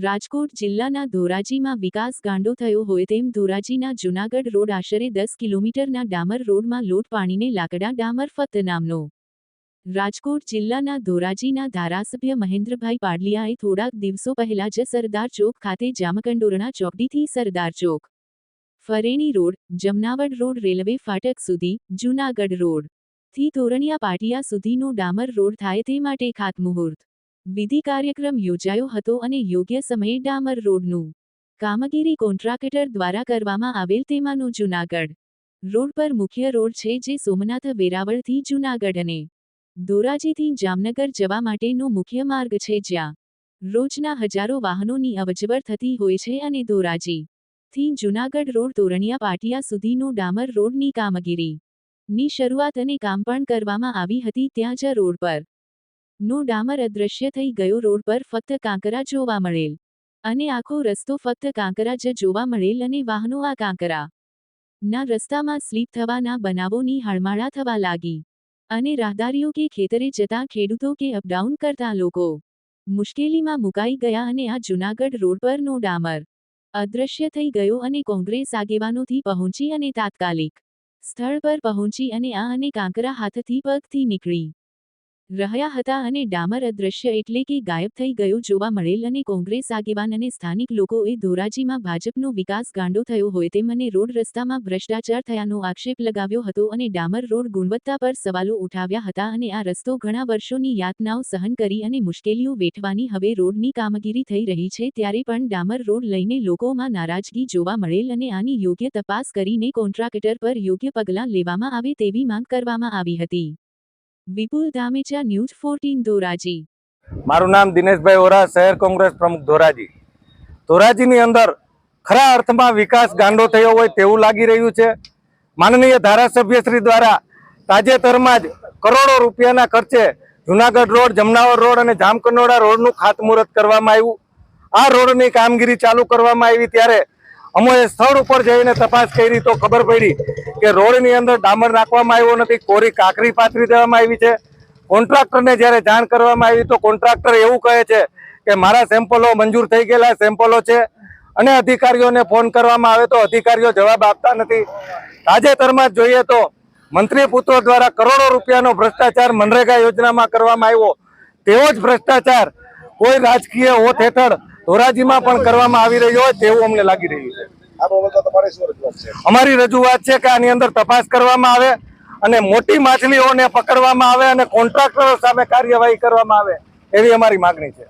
રાજકોટ જિલ્લાના ધોરાજીમાં વિકાસ ગાંડો થયો હોય તેમ ધોરાજીના જૂનાગઢ રોડ આશરે દસ કિલોમીટરના ડામર રોડમાં લોટ પાણીને લાકડા ડામર ફત નામનો. રાજકોટ જિલ્લાના ધોરાજીના ધારાસભ્ય મહેન્દ્રભાઈ પાડલિયાએ થોડાક દિવસો પહેલા જ સરદાર ચોક ખાતે Jamkandorna ચોકડીથી Sardar Chowk Fareni road, Jamnavad road, railway ફાટક સુધી, જૂનાગઢ રોડથી તોરણિયા પાટિયા સુધીનો ડામર રોડ થાય તે માટે ખાતમુહૂર્ત વિધિ કાર્યક્રમ યોજાયો હતો અને યોગ્ય સમયે ડામર રોડનું કામગીરી કોન્ટ્રાક્ટર દ્વારા કરવામાં આવેલ તેમાંનું જૂનાગઢ રોડ પર મુખ્ય રોડ છે જે સોમનાથ વેરાવળથી જૂનાગઢ અને ધોરાજીથી જામનગર જવા માટેનો મુખ્ય માર્ગ છે જ્યાં રોજના હજારો વાહનોની અવજવર થતી હોય છે અને ધોરાજી થી જૂનાગઢ રોડ તોરણિયા પાટિયા સુધીનો ડામર રોડની કામગીરી ની શરૂઆત અને કામ પણ કરવામાં આવી હતી ત્યાં જ રોડ પર નો ડામર અદૃશ્ય થઈ ગયો રોડ પર ફક્ત કાંકરા જોવા મળેલ. અને આખો રસ્તો ફક્ત કાંકરા જ જોવા મળેલ અને વાહનો આ કાંકરા. ના રસ્તામાં સ્લીપ થવાના બનાવોની હળમાળા થવા લાગી. અને રાહદારીઓ કે ખેતરે જતા ખેડૂતો કે અપડાઉન કરતા લોકો. મુશ્કેલીમાં મુકાઈ ગયા અને આ જૂનાગઢ રોડ પર નો ડામર. અદૃશ્ય થઈ ગયો અને કોંગ્રેસ આગેવાનોથી પહોંચી અને તાત્કાલિક. સ્થળ પર પહોંચી અને આ અને કાંકરા હાથથી પગથી નીકળી. રહ્યા હતા અને ડામર અદૃશ્ય એટલે કે ગાયબ થઈ ગયો જોવા મળેલ અને કોંગ્રેસ આગેવાન અને સ્થાનિક લોકોએ ધોરાજીમાં ભાજપનો વિકાસ ગાંડો થયો હોય તેમ અને રોડ રસ્તામાં ભ્રષ્ટાચાર થયાનો આક્ષેપ લગાવ્યો હતો અને ડામર રોડ ગુણવત્તા પર સવાલો ઉઠાવ્યા હતા અને આ રસ્તો ઘણા વર્ષોની યાતનાઓ સહન કરી અને મુશ્કેલીઓ વેઠવાની હવે રોડની કામગીરી થઈ રહી છે ત્યારે પણ ડામર રોડ લઈને લોકોમાં નારાજગી જોવા મળેલ અને આની યોગ્ય તપાસ કરીને કોન્ટ્રાક્ટર પર યોગ્ય પગલાં લેવામાં આવે તેવી માંગ કરવામાં આવી હતી. Vipul Dhamecha, news fourteen, Dhoraji. મારું નામ દિનેશભાઈ ઓરા શહેર કોંગ્રેસ પ્રમુખ, ધોરાજી. ધોરાજીની અંદર ખરા અર્થમાં વિકાસ ગાંડો થયો હોય તેવું લાગી રહ્યું છે. માનનીય ધારાસભ્યશ્રી દ્વારા તાજેતરમાં જ કરોડો રૂપિયાના ખર્ચે જુનાગઢ રોડ, જમનાવર રોડ અને જામકંડોળા રોડનું ખાતમુહૂર્ત કરવામાં આવ્યું. આ રોડની કામગીરી ચાલુ કરવામાં આવી ત્યારે અમોએ સ્થળ ઉપર જઈને તપાસ કરી તો ખબર પડી કે રોડની અંદર ડામર નાખવામાં આવ્યો નથી, કોરી કાંકરી પાથરી દેવામાં આવી છે. કોન્ટ્રાક્ટરને જ્યારે જાણ કરવામાં આવી તો કોન્ટ્રાક્ટર એવું કહે છે કે મારા સેમ્પલો મંજૂર થઈ ગયેલા સેમ્પલો છે અને અધિકારીઓને ફોન કરવામાં આવે તો અધિકારીઓ જવાબ આપતા નથી. તાજેતરમાં જોઈએ તો મંત્રી પુત્રો દ્વારા કરોડો રૂપિયાનો ભ્રષ્ટાચાર મનરેગા યોજનામાં કરવામાં આવ્યો. તેવો જ ભ્રષ્ટાચાર કોઈ રાજકીય હોત હેઠળ ધોરાજીમાં પણ કરવામાં આવી રહ્યો હોય તેવું અમને લાગી રહ્યું છે. અમારી રજૂઆત છે કે આની અંદર તપાસ કરવામાં આવે અને મોટી માછલીઓને પકડવામાં આવે અને કોન્ટ્રાક્ટરો સામે કાર્યવાહી કરવામાં આવે એવી અમારી માગણી છે.